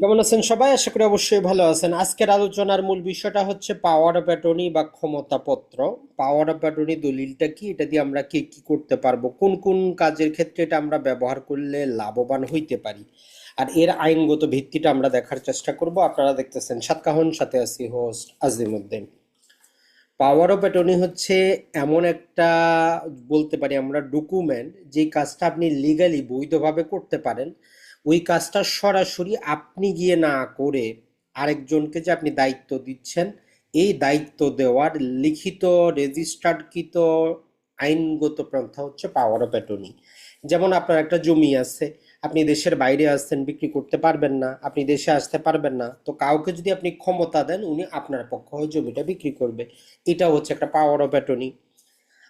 কেমন আছেন সবাই? আশা করি অবশ্যই ভালো আছেন। আজকের আলোচনার মূল বিষয়টা হচ্ছে পাওয়ার অফ অ্যাটর্নি বা ক্ষমতাপত্র। পাওয়ার অফ অ্যাটর্নি দলিলটা কি? এটা দিয়ে আমরা কি কি করতে পারব? কোন কোন কাজের ক্ষেত্রে এটা আমরা ব্যবহার করলে লাভবান হইতে পারি? আর এর আইনগত ভিত্তিটা আমরা দেখার চেষ্টা করব। আপনারা দেখতেছেন সাতকাহন, সাথে আছি host Azimuddin. Power of attorney হচ্ছে এমন একটা, বলতে পারি আমরা ডকুমেন্ট যে কাজটা আপনি লিগালি বৈধভাবে করতে পারেন। ওই কাজটা সরাসরি আপনি গিয়ে না করে আরেকজনকে যে আপনি দায়িত্ব দিচ্ছেন, এই দায়িত্ব দেওয়ার লিখিত রেজিস্টার্ডকৃত আইনগত পন্থা হচ্ছে পাওয়ার অফ অ্যাটর্নি যেমন আপনার একটা জমি আছে, আপনি দেশের বাইরে আসছেন, বিক্রি করতে পারবেন না, আপনি দেশে আসতে পারবেন না, তো কাউকে যদি আপনি ক্ষমতা দেন, উনি আপনার পক্ষ হয়ে জমিটা বিক্রি করবে। এটা হচ্ছে একটা পাওয়ার অফ অ্যাটর্নি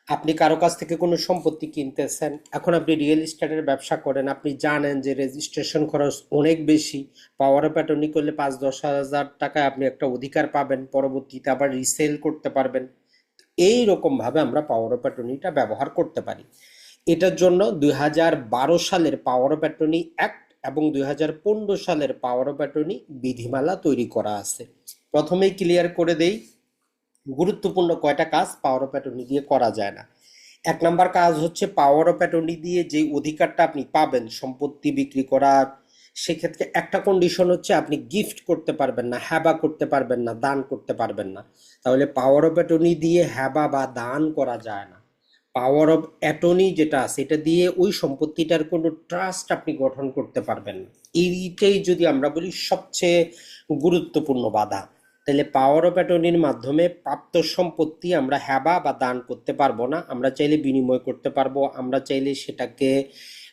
আপনি কারও কাছ থেকে কোনো সম্পত্তি কিনতেছেন, এখন আপনি রিয়েল এস্টেটের ব্যবসা করেন, আপনি জানেন যে রেজিস্ট্রেশন খরচ অনেক বেশি পাওয়ার অফ অ্যাটর্নি করলে পাঁচ দশ হাজার টাকায় আপনি একটা অধিকার পাবেন, পরবর্তীতে আবার রিসেল করতে পারবেন। এই রকম ভাবে আমরা পাওয়ার অফ অ্যাটর্নিটা ব্যবহার করতে পারি। এটার জন্য দুই হাজার বারো সালের পাওয়ার অফ অ্যাটর্নি অ্যাক্ট এবং দুই হাজার পনেরো সালের পাওয়ার অফ অ্যাটর্নি বিধিমালা তৈরি করা আছে। প্রথমেই ক্লিয়ার করে দেই গুরুত্বপূর্ণ কয়টা কাজ পাওয়ার অফ অ্যাটর্নি দিয়ে করা যায় না। এক নাম্বার কাজ হচ্ছে পাওয়ার অফ অ্যাটর্নি দিয়ে যে অধিকারটা আপনি পাবেন, সম্পত্তি বিক্রি করার, সেক্ষেত্রে একটা কন্ডিশন হচ্ছে আপনি গিফট করতে পারবেন না হ্যাবা করতে পারবেন না, দান করতে পারবেন না। তাহলে পাওয়ার অফ অ্যাটর্নি দিয়ে হ্যাবা বা দান করা যায় না। পাওয়ার অফ অ্যাটর্নি যেটা আছে, এটা দিয়ে ওই সম্পত্তিটার কোনো ট্রাস্ট আপনি গঠন করতে পারবেন না। এইটাই যদি আমরা বলি সবচেয়ে গুরুত্বপূর্ণ বাধা। তাহলে পাওয়ার অফ অ্যাটর্নির মাধ্যমে প্রাপ্ত সম্পত্তি আমরা হ্যাবা বা দান করতে পারব না। আমরা চাইলে বিনিময় করতে পারব। আমরা চাইলে সেটাকে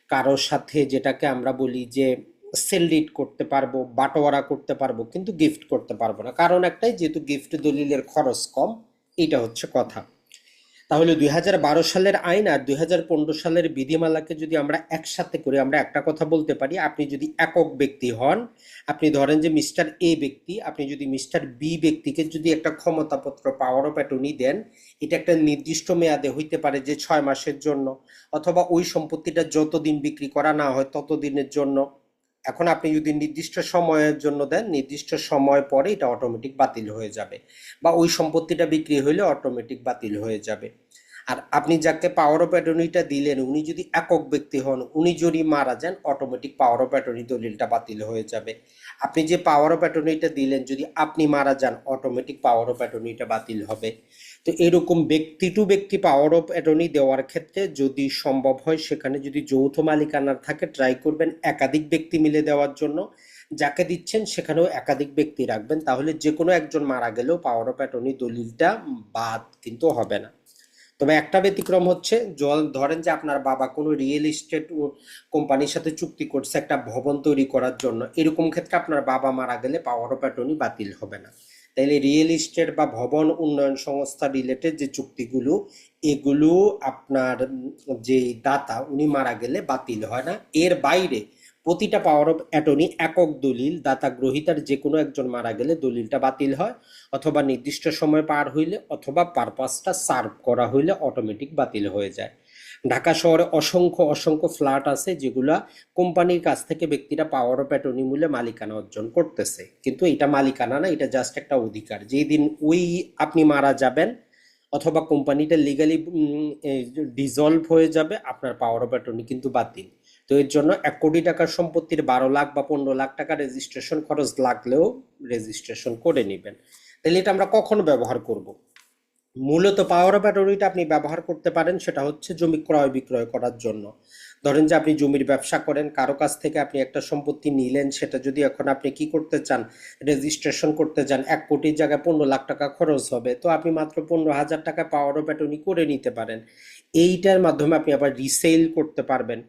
কারোর সাথে যেটাকে আমরা বলি যে সেল সেলডিট করতে পারব, বাটোয়ারা করতে পারব, কিন্তু গিফট করতে পারব না। কারণ একটাই, যেহেতু গিফট দলিলের খরচ কম এটা হচ্ছে কথা। তাহলে দুই হাজার বারো সালের আইন আর দুই হাজার পনেরো সালের বিধিমালাকে যদি আমরা একসাথে করে আমরা একটা কথা বলতে পারি, আপনি যদি একক ব্যক্তি হন, আপনি ধরেন যে মিস্টার এ ব্যক্তি, আপনি যদি মিস্টার বি ব্যক্তিকে যদি একটা ক্ষমতাপত্র পাওয়ার অফ অ্যাটর্নি দেন, এটা একটা নির্দিষ্ট মেয়াদে হইতে পারে যে ছয় মাসের জন্য, অথবা ওই সম্পত্তিটা যতদিন বিক্রি করা না হয় ততদিনের জন্য। এখন আপনি যদি নির্দিষ্ট সময়ের জন্য দেন, নির্দিষ্ট সময় পরে এটা অটোমেটিক বাতিল হয়ে যাবে বা ওই সম্পত্তিটা বিক্রি হইলে অটোমেটিক বাতিল হয়ে যাবে। আর আপনি যাকে পাওয়ার অফ অ্যাটর্নিটা দিলেন, উনি যদি একক ব্যক্তি হন, উনি যদি মারা যান অটোমেটিক পাওয়ার অফ অ্যাটর্নি দলিলটা বাতিল হয়ে যাবে। আপনি যে পাওয়ার অফ অ্যাটর্নিটা দিলেন, যদি আপনি মারা যান অটোমেটিক পাওয়ার অফ অ্যাটর্নিটা বাতিল হবে। তো এরকম ব্যক্তি টু ব্যক্তি পাওয়ার অফ অ্যাটর্নি দেওয়ার ক্ষেত্রে যদি সম্ভব হয়, সেখানে যদি যৌথ মালিকানার থাকে ট্রাই করবেন একাধিক ব্যক্তি মিলে দেওয়ার জন্য। যাকে দিচ্ছেন, সেখানেও একাধিক ব্যক্তি রাখবেন। তাহলে যে কোনো একজন মারা গেলেও পাওয়ার অফ অ্যাটর্নি দলিলটা বাদ কিন্তু হবে না। তবে একটা ব্যতিক্রম হচ্ছে, জল ধরেন যে আপনার বাবা কোনো রিয়েল এস্টেট কোম্পানির সাথে চুক্তি করছে, একটা ভবন তৈরি করার জন্য। এরকম ক্ষেত্রে আপনার বাবা মারা গেলে পাওয়ার অফ অ্যাটর্নি বাতিল হবে না। তাইলে রিয়েল ইস্টেট বা ভবন উন্নয়ন সংস্থা রিলেটেড যে চুক্তিগুলো, এগুলো আপনার যে দাতা, উনি মারা গেলে বাতিল হয় না। এর বাইরে প্রতিটা পাওয়ার অফ অ্যাটর্নি একক দলিল, দাতা গ্রহিতার যে কোনো একজন মারা গেলে দলিলটা বাতিল হয়, অথবা নির্দিষ্ট সময় পার হইলে অথবা পারপাসটা সার্ভ করা হইলে অটোমেটিক বাতিল হয়ে যায়। ঢাকা শহরে অসংখ্য অসংখ্য ফ্ল্যাট আছে যেগুলা কোম্পানির কাছ থেকে ব্যক্তিরা পাওয়ার অফ অ্যাটর্নি মূল্যে মালিকানা অর্জন করতেছে। কিন্তু এটা মালিকানা না, এটা জাস্ট একটা অধিকার। যেই দিন ওই আপনি মারা যাবেন অথবা কোম্পানিটা লিগালি ডিজলভ হয়ে যাবে, আপনার পাওয়ার অফ অ্যাটর্নি কিন্তু বাতিল। তো এর জন্য এক কোটি টাকার সম্পত্তির বারো লাখ বা পনেরো লাখ টাকা রেজিস্ট্রেশন খরচ লাগলেও রেজিস্ট্রেশন করে নেবেন। তাহলে এটা আমরা কখন ব্যবহার করব? মূলত পাওয়ার অফ অ্যাটর্নিটা আপনি ব্যবহার করতে পারেন, সেটা হচ্ছে জমি ক্রয় বিক্রয় করার জন্য। ধরেন যে আপনি জমির ব্যবসা করেন, কারও কাছ থেকে আপনি একটা সম্পত্তি নিলেন, সেটা যদি এখন আপনি কি করতে চান রেজিস্ট্রেশন করতে চান, এক কোটির জায়গায় পনেরো লাখ টাকা খরচ হবে, তো আপনি মাত্র পনেরো হাজার টাকা পাওয়ার অফ অ্যাটর্নি করে নিতে পারেন। এইটার মাধ্যমে আপনি আবার রিসেল করতে পারবেন।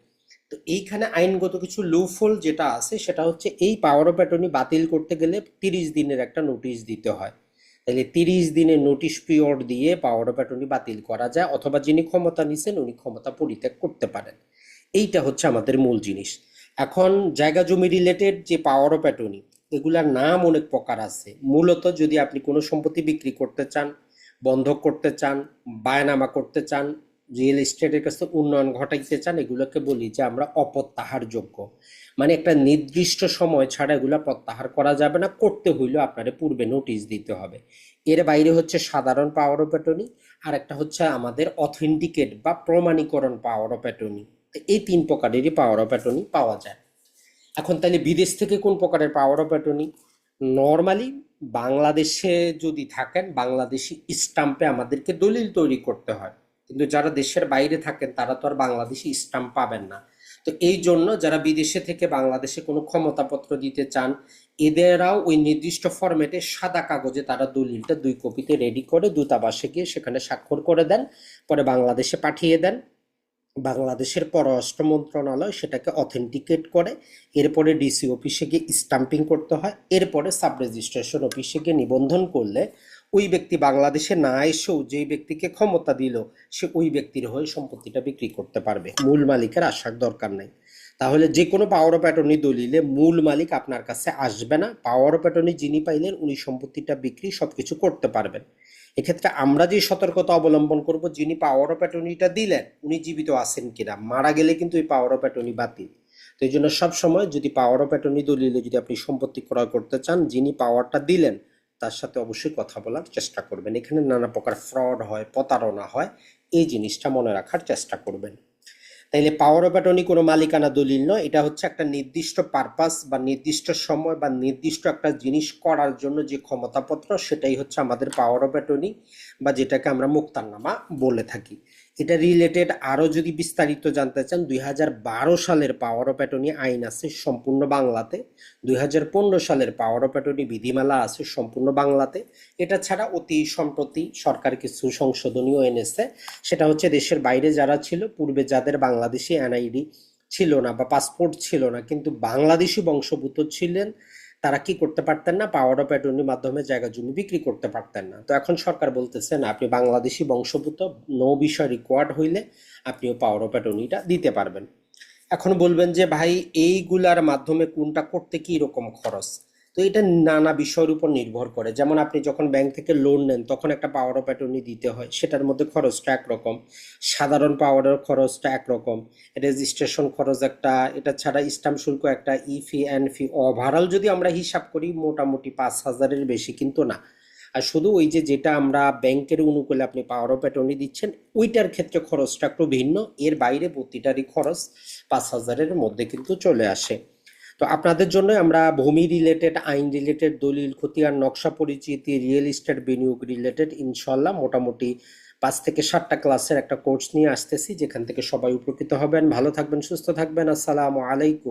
তো এইখানে আইনগত কিছু লুফল যেটা আছে, সেটা হচ্ছে এই পাওয়ার অফ অ্যাটর্নি বাতিল করতে গেলে তিরিশ দিনের একটা নোটিশ দিতে হয়। তাহলে তিরিশ দিনের নোটিশ পিরিয়ড দিয়ে পাওয়ার অফ অ্যাটর্নি বাতিল করা যায়, অথবা যিনি ক্ষমতা নিছেন উনি ক্ষমতা পরিত্যাগ করতে পারেন। এইটা হচ্ছে আমাদের মূল জিনিস। এখন জায়গা জমি রিলেটেড যে পাওয়ার অফ অ্যাটর্নি এগুলার নাম অনেক প্রকার আছে। মূলত যদি আপনি কোনো সম্পত্তি বিক্রি করতে চান, বন্ধক করতে চান, বায়নামা করতে চান রিয়েল এস্টেটের কাছে উন্নয়ন ঘটাইতে চান, এগুলোকে বলি যে আমরা অপত্যাহার যোগ্য মানে একটা নির্দিষ্ট সময় ছাড়া এগুলা প্রত্যাহার করা যাবে না, করতে হইলেও আপনারে পূর্বে নোটিশ দিতে হবে। এর বাইরে হচ্ছে সাধারণ পাওয়ার অফ অ্যাটর্নি আর একটা হচ্ছে আমাদের অথেন্টিকেট বা প্রমাণীকরণ পাওয়ার অফ অ্যাটর্নি এই তিন প্রকারেরই পাওয়ার অফ অ্যাটর্নি পাওয়া যায়। এখন তাহলে বিদেশ থেকে কোন প্রকারের পাওয়ার অফ অ্যাটর্নি নর্মালি বাংলাদেশে যদি থাকেন, বাংলাদেশি স্টাম্পে আমাদেরকে দলিল তৈরি করতে হয়। কিন্তু যারা দেশের বাইরে থাকেন, তারা তো আর বাংলাদেশি স্টাম্প পাবেন না। তো এই জন্য যারা বিদেশে থেকে বাংলাদেশে কোনো ক্ষমতাপত্র দিতে চান, এদেরাও ওই নির্দিষ্ট ফরম্যাটে সাদা কাগজে তারা দলিলটা দুই কপিতে রেডি করে দূতাবাসে গিয়ে সেখানে স্বাক্ষর করে দেন, পরে বাংলাদেশে পাঠিয়ে দেন। বাংলাদেশের পররাষ্ট্র মন্ত্রণালয় সেটাকে অথেন্টিকেট করে, এরপরে ডিসি অফিসে গিয়ে স্টাম্পিং করতে হয়, এরপরে সাব রেজিস্ট্রেশন অফিসে গিয়ে নিবন্ধন করলে ওই ব্যক্তি বাংলাদেশে না এসেও যেই ব্যক্তিকে ক্ষমতা দিল, সে ওই ব্যক্তির হয়ে সম্পত্তিটা বিক্রি করতে পারবে। মূল মালিকের আসার দরকার নাই। তাহলে যে কোনো পাওয়ার অফ অ্যাটর্নি দলিলে মূল মালিক আপনার কাছে আসবে না। পাওয়ার অফ অ্যাটর্নি যিনি পাইলেন, উনি সম্পত্তিটা বিক্রি সব কিছু করতে পারবেন। এক্ষেত্রে আমরা যে সতর্কতা অবলম্বন করব, যিনি পাওয়ার অফ অ্যাটর্নিটা দিলেন, উনি জীবিত আছেন কিনা? মারা গেলে কিন্তু এই পাওয়ার অফ অ্যাটর্নি বাতিল। তো এই জন্য সবসময় যদি পাওয়ার অফ অ্যাটর্নি দলিলে যদি আপনি সম্পত্তি ক্রয় করতে চান, যিনি পাওয়ারটা দিলেন তার সাথে অবশ্যই কথা বলার চেষ্টা করবেন। এখানে নানা প্রকার ফ্রড হয়, প্রতারণা হয়, এই জিনিসটা মনে রাখার চেষ্টা করবেন। তাইলে পাওয়ার অফ অ্যাটর্নি কোনো মালিকানা দলিল নয়, এটা হচ্ছে একটা নির্দিষ্ট পারপাস বা নির্দিষ্ট সময় বা নির্দিষ্ট একটা জিনিস করার জন্য যে ক্ষমতাপত্র, সেটাই হচ্ছে আমাদের পাওয়ার অফ অ্যাটর্নি বা যেটাকে আমরা মুক্তারনামা বলে থাকি। এটা রিলেটেড আরও যদি বিস্তারিত জানতে চান, দুই হাজার বারো সালের পাওয়ার অফ অ্যাটর্নি আইন আছে সম্পূর্ণ বাংলাতে, দুই হাজার পনেরো সালের পাওয়ার অফ অ্যাটর্নি বিধিমালা আছে সম্পূর্ণ বাংলাতে। এটা ছাড়া অতি সম্প্রতি সরকার কিছু সংশোধনীয় এনেছে। সেটা হচ্ছে দেশের বাইরে যারা ছিল, পূর্বে যাদের বাংলাদেশি এনআইডি ছিল না বা পাসপোর্ট ছিল না, কিন্তু বাংলাদেশি বংশভূত ছিলেন তারা কি করতে পারতেন না? পাওয়ার অফ অ্যাটর্নির মাধ্যমে জায়গা জমি বিক্রি করতে পারতেন না। তো এখন সরকার বলতেছেন আপনি বাংলাদেশি বংশভূত নো বিষয় রিকোয়ার্ড হইলে আপনিও পাওয়ার অফ অ্যাটর্নিটা দিতে পারবেন। এখন বলবেন যে, ভাই, এইগুলার মাধ্যমে কোনটা করতে কি রকম খরচ? তো এটা নানা বিষয়ের উপর নির্ভর করে। যেমন আপনি যখন ব্যাংক থেকে লোন নেন, তখন একটা পাওয়ার অফ অ্যাটর্নি দিতে হয়। সেটার মধ্যে খরচটা একরকম। সাধারণ পাওয়ারের খরচটা একরকম। রেজিস্ট্রেশন খরচ একটা, এটা ছাড়া স্টাম্প শুল্ক একটা ই ফি অ্যান্ড ফি ওভারঅল যদি আমরা হিসাব করি, মোটামুটি পাঁচ হাজারের বেশি কিন্তু না। আর শুধু ওই যে যেটা আমরা ব্যাংকের অনুকূলে আপনি পাওয়ার অফ অ্যাটর্নি দিচ্ছেন, ওইটার ক্ষেত্রে খরচটা একটু ভিন্ন। এর বাইরে প্রতিটারই খরচ পাঁচ হাজারের মধ্যে কিন্তু চলে আসে। তো আপনাদের জন্য আমরা ভূমি রিলেটেড আইন রিলেটেড দলিল, খতিয়ান, নকশা পরিচিতি রিয়েল ইস্টেট বিনিয়োগ রিলেটেড ইনশাল্লাহ মোটামুটি পাঁচ থেকে সাতটা ক্লাসের একটা কোর্স নিয়ে আসতেছি, যেখান থেকে সবাই উপকৃত হবেন। ভালো থাকবেন, সুস্থ থাকবেন। আসসালামু আলাইকুম।